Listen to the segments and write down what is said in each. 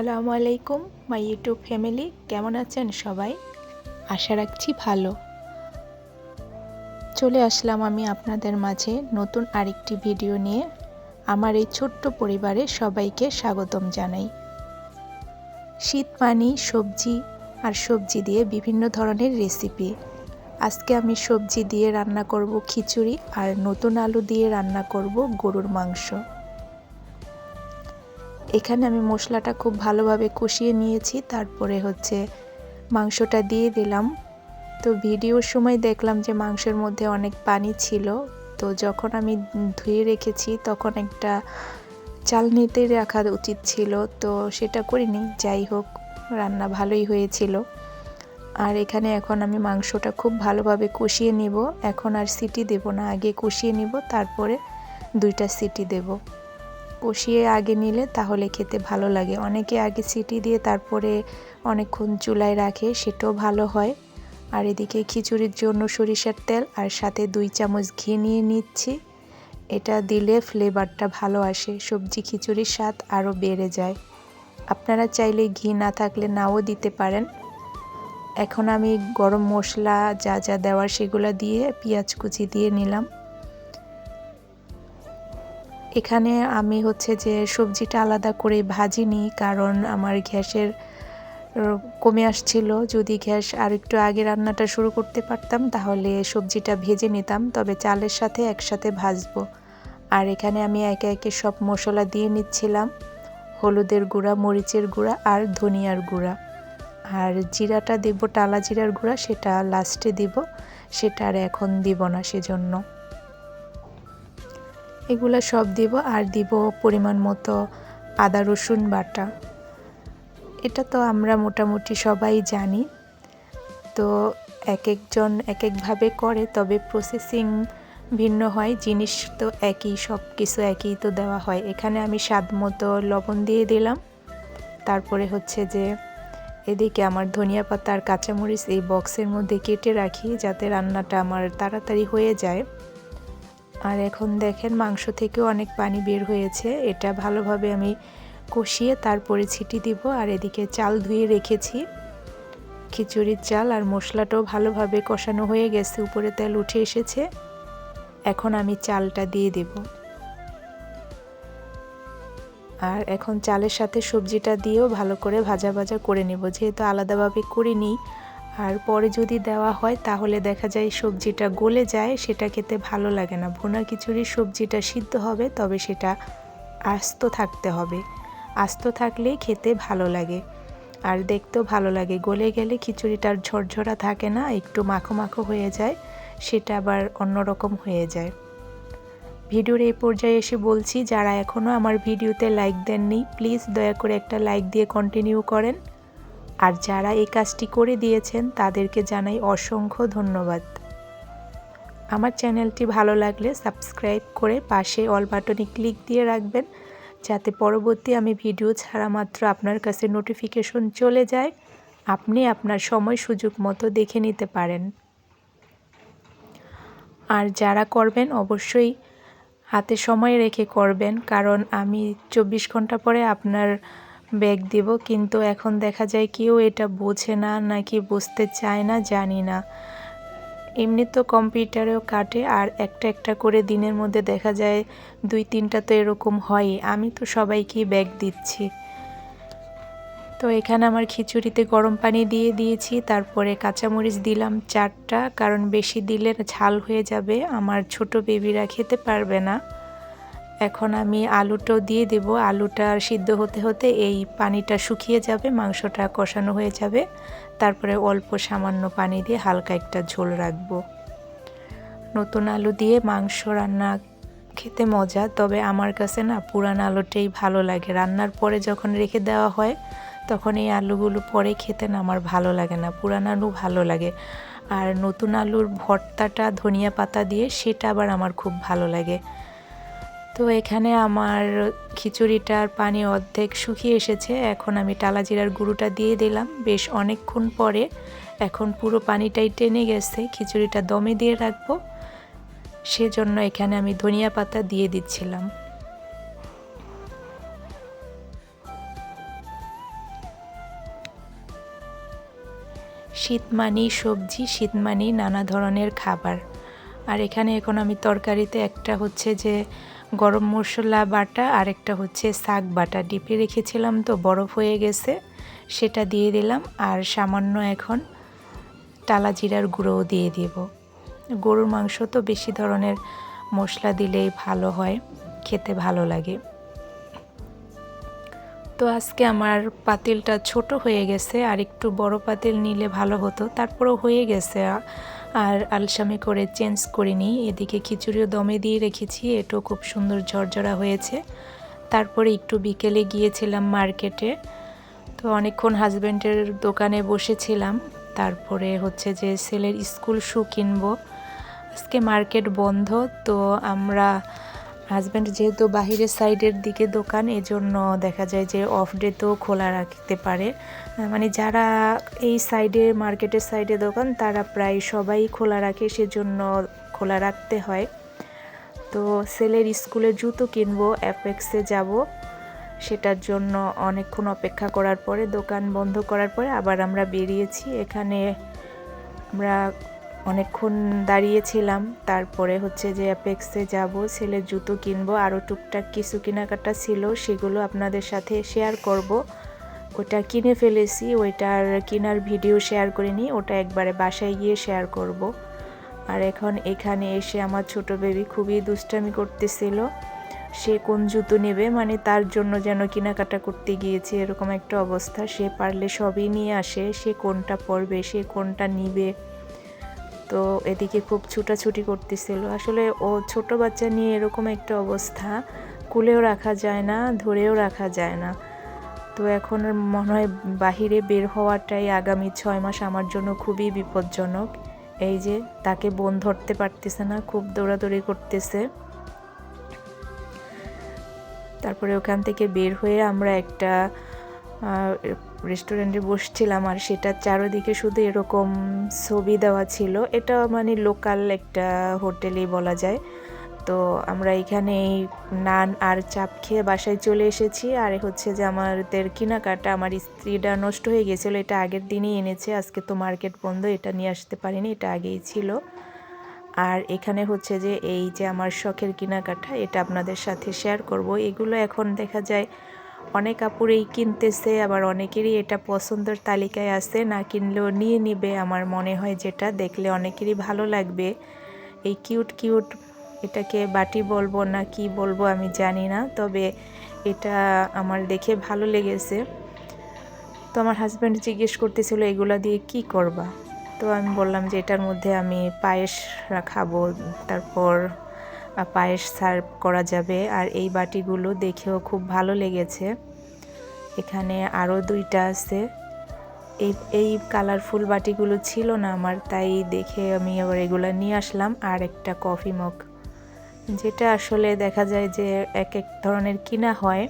আসসালামু আলাইকুম, my YouTube family. কেমন আছেন সবাই? আশা রাখছি ভালো। চলে আসলাম আমি আপনাদের মাঝে নতুন আরেকটি ভিডিও নিয়ে। আমার এই ছোট্ট পরিবারে সবাইকে স্বাগতম জানাই। শীত পানি, সবজি আর সবজি দিয়ে বিভিন্ন ধরনের রেসিপি আজকে আমি সবজি দিয়ে রান্না করব খিচুড়ি আর নতুন আলু দিয়ে রান্না করব গরুর মাংস। এখানে আমি মশলাটা খুব ভালোভাবে কষিয়ে নিয়েছি, তারপরে হচ্ছে মাংসটা দিয়ে দিলাম। তো ভিডিওর সময় দেখলাম যে মাংসের মধ্যে অনেক পানি ছিল, তো যখন আমি ধুয়ে রেখেছি তখন একটা চালনিতে রাখা উচিত ছিল, তো সেটা করিনি। যাই হোক, রান্না ভালোই হয়েছিল। আর এখানে এখন আমি মাংসটা খুব ভালোভাবে কষিয়ে নিব। এখন আর সিটি দেব না, আগে কষিয়ে নিব, তারপরে দুইটা সিটি দেবো। কষিয়ে আগে নিলে তাহলে খেতে ভালো লাগে। অনেকে আগে সিটি দিয়ে তারপরে অনেকক্ষণ চুলায় রাখে, সেটাও ভালো হয়। আর এদিকে খিচুড়ির জন্য সরিষার তেল আর সাথে দুই চামচ ঘি নিয়ে নিচ্ছি। এটা দিলে ফ্লেভারটা ভালো আসে, সবজি খিচুড়ির স্বাদ আরও বেড়ে যায়। আপনারা চাইলে ঘি না থাকলে নাও দিতে পারেন। এখন আমি গরম মশলা যা যা দেওয়ার সেগুলো দিয়ে পেঁয়াজ কুচি দিয়ে নিলাম। এখানে আমি হচ্ছে যে সবজিটা আলাদা করে ভাজিনি কারণ আমার গ্যাসের কমে আসছিল। যদি গ্যাস আর একটু আগে রান্নাটা শুরু করতে পারতাম, তাহলে সবজিটা ভেজে নিতাম, তবে চালের সাথে একসাথে ভাজবো। আর এখানে আমি একে একে সব মশলা দিয়ে নিচ্ছিলাম। হলুদের গুঁড়া, মরিচের গুঁড়া আর ধনিয়ার গুঁড়া। আর জিরাটা দেবো, টালা জিরার গুঁড়া, সেটা লাস্টে দিব। সেটা আর এখন দিব না সেজন্য। এগুলো সব দিব আর দিব পরিমাণ মতো আদা, রসুন বাটা। এটা তো আমরা মোটামুটি সবাই জানি। তো এক একজন এক একভাবে করে, তবে প্রসেসিং ভিন্ন হয়, জিনিস তো একই সব কিছু একই তো দেওয়া হয়। এখানে আমি স্বাদ মতো লবণ দিয়ে দিলাম। তারপরে হচ্ছে যে এদিকে আমার ধনিয়া পাতা আর কাঁচামরিচ এই বক্সের মধ্যে কেটে রাখি, যাতে রান্নাটা আমার তাড়াতাড়ি হয়ে যায়। আর এখন দেখেন মাংস থেকেও অনেক পানি বের হয়েছে। এটা ভালোভাবে আমি কষিয়ে তারপরে ছিটি দিব আর এদিকে চাল ধুয়ে রেখেছি। খিচুড়ির চাল আর মশলাটাও ভালোভাবে কষানো হয়ে গেছে, উপরে তেল উঠে এসেছে। এখন আমি চালটা দিয়ে দেব। আর এখন চালের সাথে সবজিটা দিয়েও ভালো করে ভাজা ভাজা করে নেব। যেহেতু আলাদাভাবে করে নিই আর পরে যদি দেওয়া হয়, তাহলে দেখা যায় সবজিটা গলে যায়, সেটা খেতে ভালো লাগে না। ভুনা খিচুড়ির সবজিটা সিদ্ধ হবে, তবে সেটা আস্ত থাকতে হবে। আস্ত থাকলেই খেতে ভালো লাগে। আর দেখতেও ভালো লাগে, গলে গেলে খিচুড়িটার ঝরঝরা থাকে না, একটু মাখো মাখো হয়ে যায়, সেটা আবার অন্যরকম হয়ে যায়। ভিডিওর এই পর্যায়ে এসে বলছি, যারা এখনও আমার ভিডিওতে লাইক দেননি প্লিজ দয়া করে একটা লাইক দিয়ে কন্টিনিউ করেন। আর যারা এই কাজটি করে দিয়েছেন, তাদেরকে জানাই অসংখ্য ধন্যবাদ। আমার চ্যানেলটি ভালো লাগলে সাবস্ক্রাইব করে পাশে অল বাটনে ক্লিক দিয়ে রাখবেন, যাতে পরবর্তী আমি ভিডিও ছাড়া মাত্র আপনার কাছে নোটিফিকেশন চলে যায়। আপনি আপনার সময় সুযোগ মতো দেখে নিতে পারেন। আর যারা করবেন, অবশ্যই হাতে সময় রেখে করবেন, কারণ আমি চব্বিশ ঘণ্টা পরে আপনার ব্যাগ দিব, কিন্তু এখন দেখা যায় কেউ এটা বোঝে না, নাকি বুঝতে চায় না, জানি না। এমনি তো কম্পিউটারেও কাটে, আর একটা একটা করে দিনের মধ্যে দেখা যায় দুই তিনটা তো এরকম হয় আমি তো সবাইকেই ব্যাগ দিচ্ছি। তো এখানে আমার খিচুড়িতে গরম পানি দিয়ে দিয়েছি, তারপরে কাঁচামরিচ দিলাম চারটা, কারণ বেশি দিলে ঝাল হয়ে যাবে, আমার ছোট বেবিরা খেতে পারবে না। এখন আমি আলুটাও দিয়ে দেব। আলুটা সিদ্ধ হতে হতে এই পানিটা শুকিয়ে যাবে, মাংসটা কষানো হয়ে যাবে। তারপরে অল্প সামান্য পানি দিয়ে হালকা একটা ঝোল রাখব। নতুন আলু দিয়ে মাংস রান্না খেতে মজা, তবে আমার কাছে না পুরান আলুটাই ভালো লাগে। রান্নার পরে যখন রেখে দেওয়া হয়, তখন এই আলুগুলো পরে খেতে না আমার ভালো লাগে না। পুরান আলু ভালো লাগে। আর নতুন আলুর ভর্তাটা ধনিয়া পাতা দিয়ে, সেটা আবার আমার খুব ভালো লাগে। তো এখানে আমার খিচুড়িটার পানি অর্ধেক শুকিয়ে এসেছে। এখন আমি টালা জিরার গুঁড়োটা দিয়ে দিলাম। বেশ অনেকক্ষণ পরে এখন পুরো পানিটাই টেনে গেছে। খিচুড়িটা দমে দিয়ে রাখব। সেজন্য এখানে আমি ধনিয়া পাতা দিয়ে দিচ্ছিলাম। শীত মানেই সবজি শীত মানেই নানা ধরনের খাবার। আর এখানে এখন আমি তরকারিতে একটা হচ্ছে যে গরম মশলা বাটা আর একটা হচ্ছে শাক বাটা। ডিপে রেখেছিলাম তো, বরফ হয়ে গেছে, সেটা দিয়ে দিলাম। আর সামান্য এখন টালা জিরার গুঁড়োও দিয়ে দেব। গরুর মাংস তো বেশি ধরনের মশলা দিলেই ভালো হয়, খেতে ভালো লাগে। তো আজকে আমার পাতিলটা ছোট হয়ে গেছে, আর একটু বড় পাতিল নিলে ভালো হতো, তারপরেও হয়ে গেছে। আর আলসামে করে চেঞ্জ করিনি এদিকে খিচুড়িও দমে দিয়ে রেখেছি এটাও খুব সুন্দর ঝরঝরা হয়েছে। তারপরে একটু বিকেলে গিয়েছিলাম মার্কেটে, তো অনেকক্ষণ হাজব্যান্ডের দোকানে বসেছিলাম। তারপরে হচ্ছে যে ছেলের স্কুল শু কিনবো। আজকে মার্কেট বন্ধ, তো আমরা হাজব্যান্ড যেহেতু বাহিরের সাইডের দিকে দোকান, এজন্য দেখা যায় যে অফ ডেতেও খোলা রাখতে পারে। মানে যারা এই সাইডে মার্কেটের সাইডে দোকান, তারা প্রায় সবাই খোলা রাখে, সেজন্য খোলা রাখতে হয়। তো ছেলের স্কুলে জুতো কিনবো অ্যাপেক্সে যাব। সেটার জন্য অনেকক্ষণ অপেক্ষা করার পরে, দোকান বন্ধ করার পরে আবার আমরা বেরিয়েছি। এখানে আমরা অনেকক্ষণ দাঁড়িয়েছিলাম। তারপরে হচ্ছে যে অ্যাপেক্সে যাব, ছেলের জুতো কিনবো আরও টুকটাক কিছু কেনাকাটা ছিল, সেগুলো আপনাদের সাথে শেয়ার করব। ওটা কিনে ফেলেছি, ওইটার কেনার ভিডিও শেয়ার করিনি, ওটা একবারে বাসায় গিয়ে শেয়ার করব। আর এখন এখানে এসে আমার ছোট বেবি খুবই দুষ্টামি করতেছিল। সে কোন জুতো নেবে মানে তার জন্য যেন কেনাকাটা করতে গিয়েছে, এরকম একটা অবস্থা। সে পারলে সবই নিয়ে আসে, সে কোনটা পরবে, সে কোনটা নিবে। তো এদিকে খুব ছুটাছুটি করতেছিল। আসলে ও ছোট বাচ্চা নিয়ে এরকম একটা অবস্থা। কুলেও রাখা যায় না, ধরেও রাখা যায় না। তো এখন মনে হয় বাহিরে বের হওয়াটাই আগামী ছয় মাস আমার জন্য খুবই বিপজ্জনক। এই যে তাকে বোন ধরতে পারতেছে না, খুব দৌড়াদৌড়ি করতেছে। তারপরে ওখান থেকে বের হয়ে আমরা একটা রেস্টুরেন্টে বসছিলাম আর সেটার চারোদিকে শুধু এরকম ছবি দেওয়া ছিল। এটা মানে লোকাল একটা হোটেলই বলা যায়। তো আমরা এখানে এই নান আর চাপ খেয়ে বাসায় চলে এসেছি। আর হচ্ছে যে আমাদের কেনাকাটা, আমার স্ত্রীটা নষ্ট হয়ে গেছিল, এটা আগের দিনই এনেছে, আজকে তো মার্কেট বন্ধ, এটা নিয়ে আসতে পারিনি, এটা আগেই ছিল। আর এখানে হচ্ছে যে এই যে আমার শখের কেনাকাটা, এটা আপনাদের সাথে শেয়ার করব। এগুলো এখন দেখা যায় অনেক আপুরেই কিনতেছে, আবার অনেকেরই এটা পছন্দের তালিকায় আছে, না কিনলেও নিয়ে নিবে। আমার মনে হয় যেটা, দেখলে অনেকেরই ভালো লাগবে। এই কিউট কিউট, এটাকে বাটি বলব না কি বলব আমি জানি না, তবে এটা আমার দেখে ভালো লেগেছে। তো আমার হাজব্যান্ড জিজ্ঞেস করতেছিল, এগুলো দিয়ে কি করবা? তো আমি বললাম যে, এটার মধ্যে আমি পায়েস খাব, তারপর পায়েস সার্ভ করা যাবে আর এই বাটিগুলো দেখেও খুব ভালো লেগেছে। এখানে আরও দুইটা আছে। এই এই কালারফুল বাটিগুলো ছিল না আমার, তাই দেখে আমি আবার এগুলো নিয়ে আসলাম। আর একটা কফি মগ যেটা আসলে দেখা যায় যে এক এক ধরনের কিনা হয়।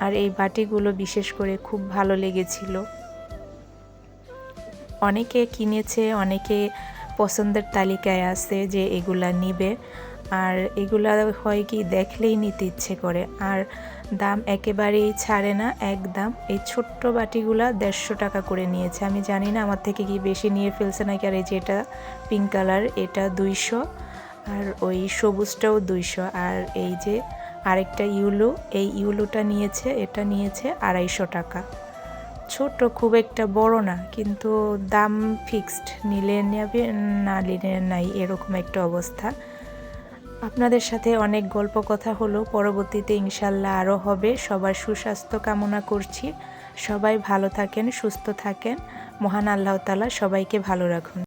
আর এই বাটিগুলো বিশেষ করে খুব ভালো লেগেছিল। অনেকে কিনেছে, অনেকে পছন্দের তালিকায় আছে যে এগুলা নিবে। আর এগুলা হয় কি, দেখলেই নিতে ইচ্ছে করে। আর দাম একেবারেই ছাড়ে না, একদম। এই ছোট্ট বাটিগুলা দেড়শো টাকা করে নিয়েছে। আমি জানি না আমার থেকে কি বেশি নিয়ে ফেলছে নাকি, আর এই যে এটা পিঙ্ক কালার এটা দুইশো। আর ওই সবুজটাও দুইশো। আর এই যে আরেকটা ইউলো, এই ইউলোটা নিয়েছে, এটা নিয়েছে আড়াইশো টাকা। ছোট খুব একটা বড় না, কিন্তু দাম ফিক্সড নিলে নেবে, না নিলে নাই, এরকম একটা অবস্থা। আপনাদের সাথে অনেক গল্প কথা হলো, পরবর্তীতে ইনশাল্লাহ আরও হবে। সবার সুস্বাস্থ্য কামনা করছি। সবাই ভালো থাকেন, সুস্থ থাকেন। মহান আল্লাহ তালা সবাইকে ভালো রাখুন।